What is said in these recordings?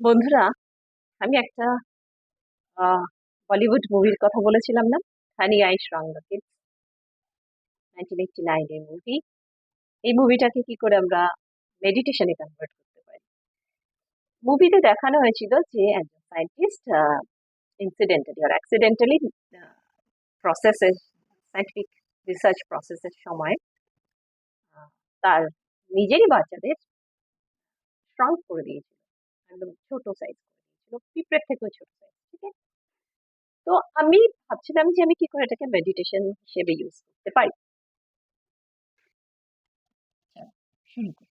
বন্ধুরা, আমি একটা বলিউড মুভির কথা বলেছিলাম না? হানি আইস রঙ্গকে নাইনটিন নাইনের মুভি এই মুভিটাকে কি করে আমরা মেডিটেশনে কনভার্ট করতে পারি? মুভিতে দেখানো হয়েছিল যে একজন সায়েন্টিস্ট ইনসিডেন্টালি আর অ্যাক্সিডেন্টালি প্রসেসের সায়েন্টিফিক রিসার্চ প্রসেসের সময় তার নিজেরই বাচ্চাদের স্ট্রং করে দিয়েছিল। একদম ছোট সাইজ করে দিয়েছিল পিঁপড়ের থেকেও ছোট সাইজ ঠিক আছে? তো আমি ভাবছিলাম যে আমি কি করে এটাকে মেডিটেশন হিসেবে ইউজ করতে পারি। আচ্ছা,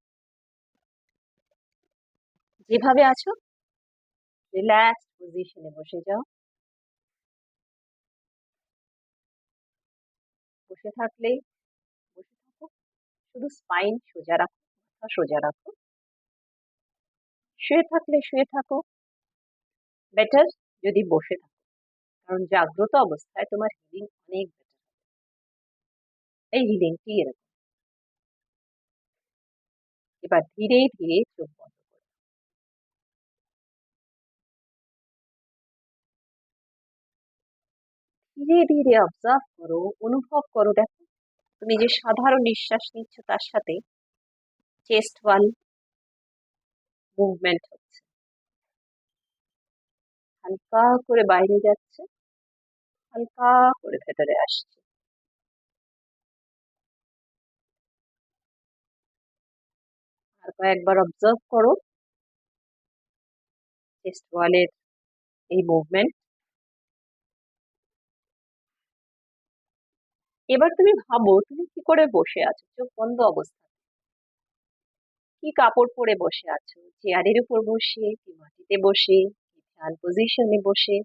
যেভাবে আছো রিল্যাক্স পজিশনে বসে যাও। বসে থাকলে বসে থাকো শুধু স্পাইন সোজা রাখো সোজা রাখো। শুয়ে থাকলে শুয়ে থাকো। বেটার যদি বসে থাকো। কারণ জাগ্রত অবস্থায় তোমার হিলিং অনেক বেটার এই হিলিংটি এরকম। এবার ধীরে ধীরে চোখ বন্ধ ধীরে ধীরে অবজার্ভ করো, অনুভব করো। দেখো, তুমি যে সাধারণ নিঃশ্বাস নিচ্ছ তার সাথে চেস্ট ওয়াল মুভমেন্ট হচ্ছে। হালকা করে বাইরে যাচ্ছে, হালকা করে ভেতরে আসছে। আর কয়েকবার অবজার্ভ করো। চেস্ট ওয়ালের এই মুভমেন্ট এবার তুমি ভাবো, তুমি কি করে বসে আছো? চোখ বন্ধ অবস্থা কি কাপড় পরে বসে আছো? চেয়ারের উপর বসে, কি মাটিতে বসে, কি পজিশনে বসে?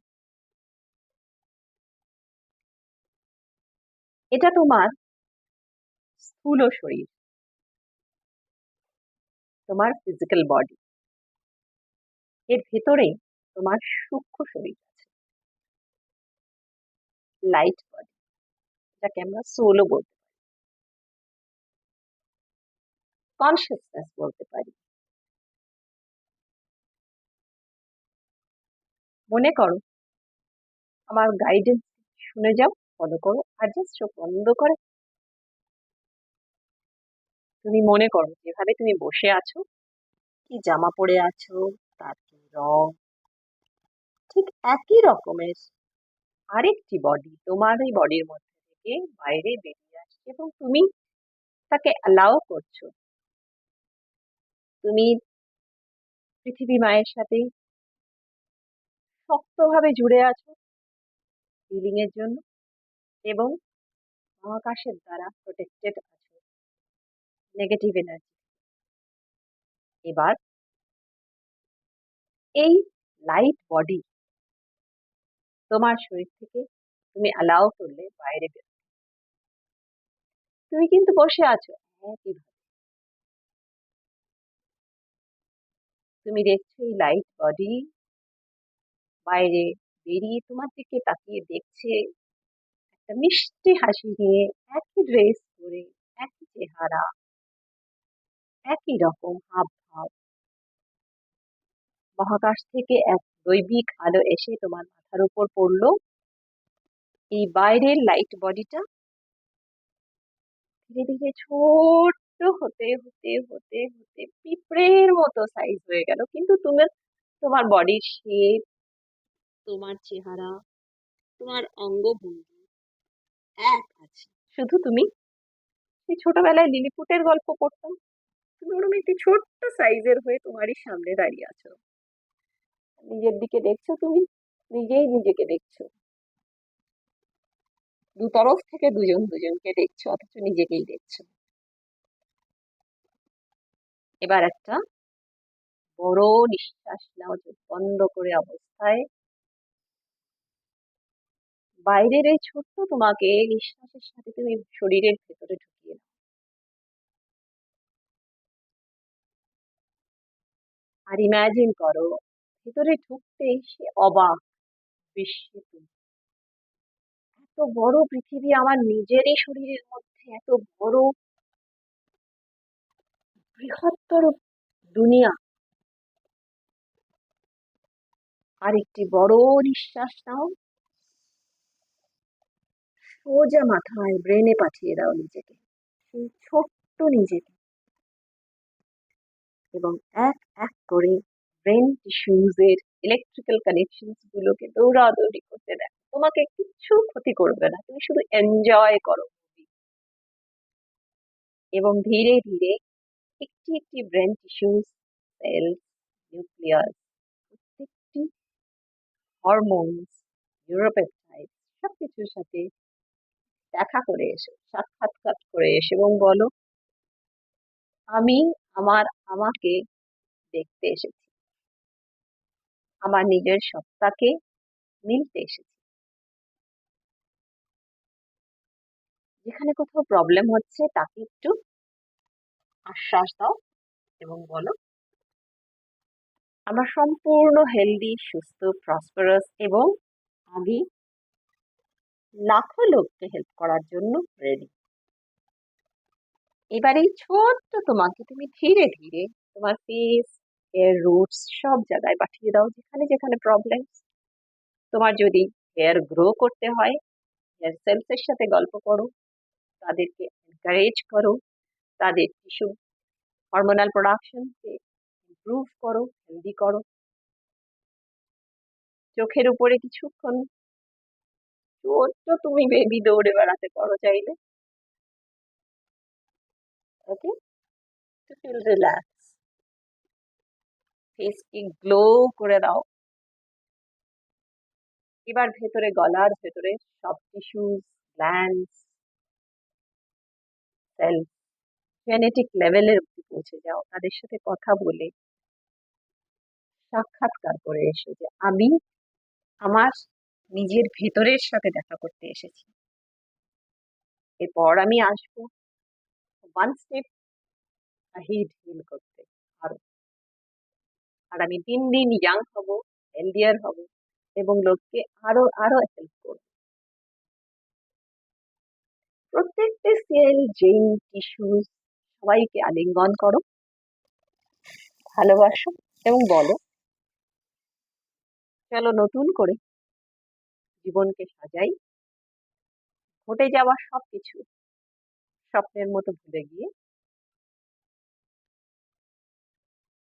এটা তোমার স্থূল শরীর। তোমার ফিজিক্যাল বডি এর ভেতরে তোমার সূক্ষ্ম শরীর আছে। লাইট বডি যাকে আমরা সোলও বলতে পারি কনসিয়াসনেস বলতে পারি। মনে করো, আমার গাইডেন্স শুনে যাও ফলো করো, আর জাস্ট চোখ বন্ধ করে। তুমি মনে করো যেভাবে তুমি বসে আছো, কি জামা পরে আছো, তার কি রং? ঠিক একই রকমের আরেকটি বডি তোমার এই বডির মধ্যে থেকে বাইরে বেরিয়ে আসছে এবং তুমি তাকে অ্যালাউ করছ। তুমি পৃথিবী মায়ের সাথে শক্তভাবে জুড়ে আছো হিলিং এর জন্য এবং মহাকাশের দ্বারা প্রোটেক্টেড আছো। নেগেটিভ এনার্জি এবার এই লাইট বডি তোমার শরীর থেকে তুমি অ্যালাউ করলে বাইরে বেরোতে তুমি কিন্তু বসে আছো একইভাবে। তুমি দেখছ এই লাইট বডি বাইরে বেরিয়ে তোমার দিকে তাকিয়ে দেখছে একটা মিষ্টি হাসি নিয়ে একই ড্রেস পরে, একই চেহারা, একই রকম হাব ভাব। মহাকাশ থেকে এক দৈবিক আলো এসে তোমার মাথার উপর পড়ল। এই বাইরের লাইট বডিটা ধীরে ধীরে ছোট্ট হতে হতে হতে হতে পিঁপড়ের মতো সাইজ হয়ে গেল। কিন্তু তোমার তোমার বডির শেপ তোমার চেহারা, তোমার অঙ্গভঙ্গি এক আছে। শুধু তুমি? সেই ছোটবেলায় লিলিপুটের গল্প পড়তাম? তুমি ওরকম একটি ছোট্ট সাইজের হয়ে তোমারই সামনে দাঁড়িয়ে আছো। নিজের দিকে দেখছ তুমি, নিজেই নিজেকে দেখছ। দু তরফ থেকে দুজন দুজনকে দেখছ, অথচ নিজেকেই দেখছ। এবার একটা বড় নিঃশ্বাস নাও চোখ বন্ধ করে অবস্থায়। বাইরের এই ছোট্ট তোমাকে নিঃশ্বাসের সাথে তুমি শরীরের ভেতরে ঢুকিয়ে নাও। আর ইম্যাজিন করো, ভেতরে ঢুকতেই সে অবাক বিশ্বে এত বড় পৃথিবী আমার নিজেরই শরীরের মধ্যে, এত বড় বৃহত্তর দুনিয়া। আর একটি বড় নিঃশ্বাস নাও। সোজা মাথায় ব্রেনে পাঠিয়ে দাও নিজেকে, সেই ছোট্ট নিজেকে। এবং এক এক করে ব্রেন টিস্যুজের ইলেকট্রিক্যাল কানেকশনস গুলোকে দৌড়াদৌড়ি করতে দেখো। তোমাকে কিচ্ছু ক্ষতি করবে না, তুমি শুধু এনজয় করো এবং ধীরে ধীরে একটি ব্রেন টিস্যুস সেলস নিউক্লিয়াস প্রত্যেকটি হরমোনস নিউরোপেপটাইড সব কিছুর সাথে দেখা করে এসো, সাক্ষাৎকার করে এসো এবং বলো, আমি আমার আমাকে দেখতে এসেছি। আমার নিজের সত্তাকে মিলতে এসেছি। যেখানে কোথাও প্রবলেম হচ্ছে, তাকে একটু আশ্বাস দাও এবং বলো, আমরা সম্পূর্ণ হেলদি সুস্থ প্রসপারাস এবং আমি লাখো লোককে হেল্প করার জন্য রেডি এবার এই ছোট্ট তোমাকে তুমি ধীরে ধীরে তোমার ফেস হেয়ার রুটস সব জায়গায় পাঠিয়ে দাও, যেখানে যেখানে প্রবলেম তোমার যদি হেয়ার গ্রো করতে হয় হেয়ার সেলসের সাথে গল্প করো, তাদেরকে এনকারেজ করো তাদের টিস্যু হরমোনাল প্রোডাকশনকে ইমপ্রুভ করো হেলদি করো। চোখের উপরে কিছুক্ষণ ছোট্ট তুমি বেবি দৌড়ে বেড়াতে পারো চাইলে। ওকে টু ফিল রিল্যাক্স ফেসকে গ্লো করে দাও। এবার ভেতরে গলার ভেতরে সব টিস্যুস গ্ল্যান্ডস সেল জেনেটিক লেভেলের অব্দি পৌঁছে যাও, তাদের সাথে কথা বলে সাক্ষাৎকার করে এসে যে আমি আমার নিজের ভেতরের সাথে দেখা করতে এসেছি। এরপর আমি আসব ওয়ান স্টেপ হিট হিল করতে আরও। আর আমি দিন দিন ইয়াং হব হেলদিয়ার হব এবং লোককে আরও আরও হেল্প করব। প্রত্যেকটা সেল জেন টিস্যুস সবাইকে আলিঙ্গন করো, ভালোবাসো এবং বলো। চলো নতুন করে জীবনকে সাজাই। ঘটে যাওয়া সব কিছু স্বপ্নের মতো ভুলে গিয়ে।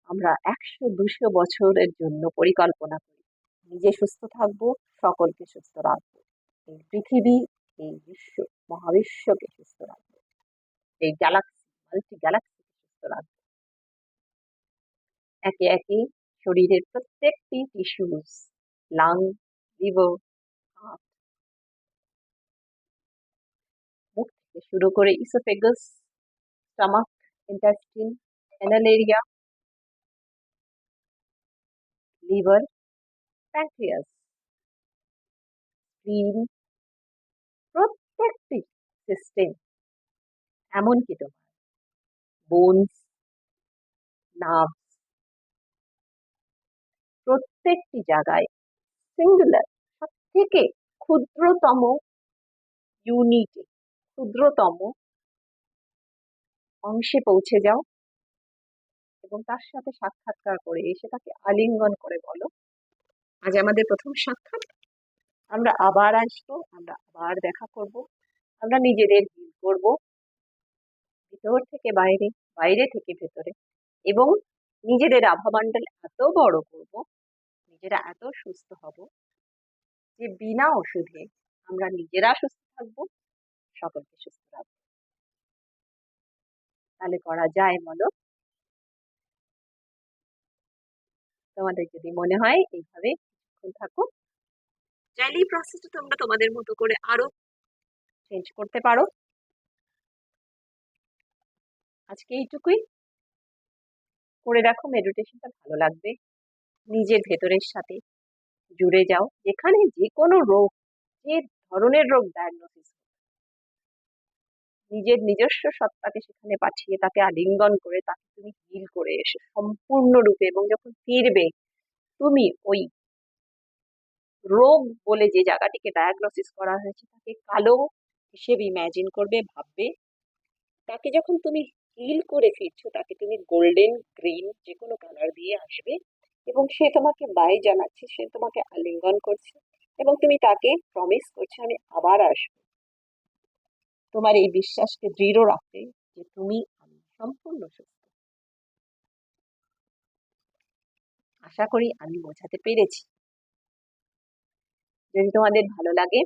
আমরা একশো দুশো বছরের জন্য পরিকল্পনা করি, নিজে সুস্থ থাকব, সকলকে সুস্থ রাখব। এই পৃথিবী, এই বিশ্ব, মহাবিশ্বকে সুস্থ রাখব। এই গ্যালাক্সি মাল্টি গ্যালাক্সিকে সুস্থ রাখব একে একে শরীরের প্রত্যেকটি টিস্যুস লাং লিভার হার্ট মুখ থেকে শুরু করে oesophagus stomach intestine anal area liver pancreas spleen প্রত্যেকটি সিস্টেম এমনকি তোমার বোনস নার্ভস প্রত্যেকটি জায়গায় সিঙ্গুলার সব থেকে ক্ষুদ্রতম ইউনিটে ক্ষুদ্রতম অংশে পৌঁছে যাও এবং তার সাথে সাক্ষাৎকার করে এসে তাকে আলিঙ্গন করে বলো। আজ আমাদের প্রথম সাক্ষাৎ। আমরা আবার আসব, আমরা আবার দেখা করব, আমরা নিজেদের হিল করব। ভিতর থেকে বাইরে বাইরে থেকে ভেতরে। এবং নিজেদের আভামণ্ডল এত বড় করব, নিজেরা এত সুস্থ হব যে বিনা ওষুধে আমরা নিজেরা সুস্থ থাকব, সকলকে সুস্থ রাখব। তাহলে করা যায় বলো? তোমাদের যদি মনে হয় এইভাবে থাকো। চাইলে এই প্রসেসটা তোমরা তোমাদের মতো করে আরও চেঞ্জ করতে পারো। আজকে এইটুকুই। করে রাখো মেডিটেশনটা ভালো লাগবে। নিজের ভেতরের সাথে জুড়ে যাও। যেখানে যে কোনো রোগ, যে ধরনের রোগ ডায়াগনোসিস নিজের নিজস্ব সত্তাকে সেখানে পাঠিয়ে তাকে আলিঙ্গন করে, তাকে তুমি হিল করে এসে সম্পূর্ণরূপে। এবং যখন ফিরবে, তুমি ওই রোগ বলে যে জায়গাটিকে ডায়াগনোসিস করা হয়েছে, তাকে কালো হিসেবে ইম্যাজিন করবে, ভাববে। তাকে যখন তুমি হিল করে ফিরছো, তাকে তুমি গোল্ডেন, গ্রিন যে কোনো কালার দিয়ে আসবে এবং সে তোমাকে বাই জানাচ্ছে, সে তোমাকে আলিঙ্গন করছে এবং তুমি তাকে প্রমিস করছ, আমি আবার আসব। তোমার এই বিশ্বাসকে দৃঢ় রাখতে যে তুমি আমি সম্পূর্ণ সুস্থ। আশা করি আমি বোঝাতে পেরেছি। যদি তোমাদের ভালো লাগে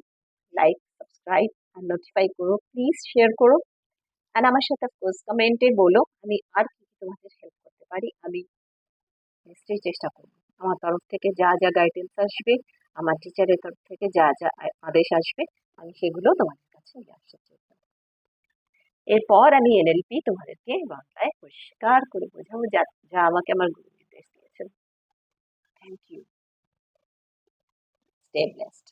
লাইক সাবস্ক্রাইব আর নোটিফাই করো প্লিজ শেয়ার করো। আর আমার সাথে অফকোর্স কমেন্টে বলো, আমি আর কি তোমাদের হেল্প করতে পারি, আমি নিশ্চয়ই চেষ্টা করব। আমার তরফ থেকে যা যা গাইডেন্স আসবে, আমার টিচারের তরফ থেকে যা যা আদেশ আসবে, আমি সেগুলো তোমাদের কাছে নিয়ে আসার চেষ্টা। এরপর আমি এনএলপি তোমাদেরকে বাংলায় পরিষ্কার করে বোঝাবো, যা যা আমাকে আমার গুরু নির্দেশ দিয়েছেন। Thank you stay blessed